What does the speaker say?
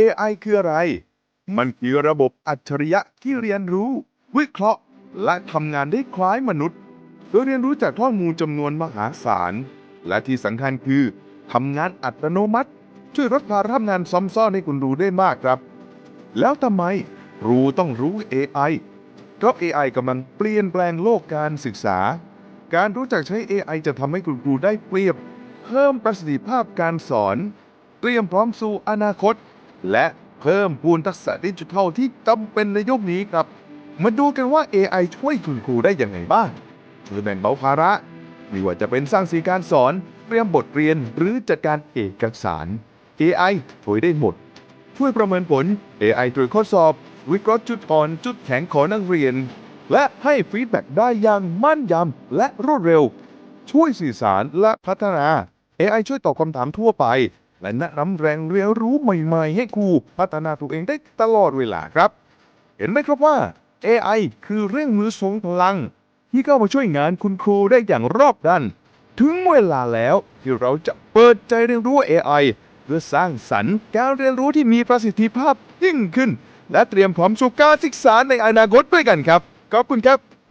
AI คืออะไร มันคือระบบอัจฉริยะที่เรียนรู้ วิเคราะห์ และทำงานได้คล้ายมนุษย์ โดยเรียนรู้จากข้อมูลจำนวนมหาศาล และที่สำคัญคือทำงานอัตโนมัติ ช่วยลดภาระทำงานซ้ำซ้อนให้คุณรู้ได้มากครับ แล้วทำไมครูต้องรู้ AI เพราะ AI กำลังเปลี่ยนแปลงโลกการศึกษา การรู้จักใช้ AI จะทำให้คุณครูได้เปรียบ เพิ่มประสิทธิภาพการสอน เตรียมพร้อมสู่อนาคต และเพิ่มพูนทักษะดิจิทัลที่จำเป็นในยุคนี้ครับ มาดูกันว่า AI ช่วยคุณครูได้ยังไงบ้างช่วยแบ่งเบาภาระไม่ว่าจะเป็นสร้างสีการสอนเตรียมบทเรียนหรือจัดการเอกสาร AI ช่วยได้หมด ช่วยประเมินผล AI ตรวจข้อสอบ วิเคราะห์จุดอ่อนจุดแข็งของนักเรียน และให้ฟีดแบ็กได้อย่างมั่นยำและรวดเร็ว ช่วยสื่อสารและพัฒนา AI ช่วยตอบคำถามทั่วไป และแนะนำแรงเรียนรู้ใหม่ๆ ให้ครูพัฒนาตัวเองได้ตลอดเวลาครับ เห็นไหมครับว่า AI คือเรื่องมือทรงพลัง ที่เข้ามาช่วยงานคุณครูได้อย่างรอบด้านถึงเวลาแล้วที่เราจะเปิดใจเรียนรู้ AI เพื่อสร้างสรรค์การเรียนรู้ที่มีประสิทธิภาพยิ่งขึ้น และเตรียมพร้อมสู่การศึกษาในอนาคตด้วยกันครับ ขอบคุณครับ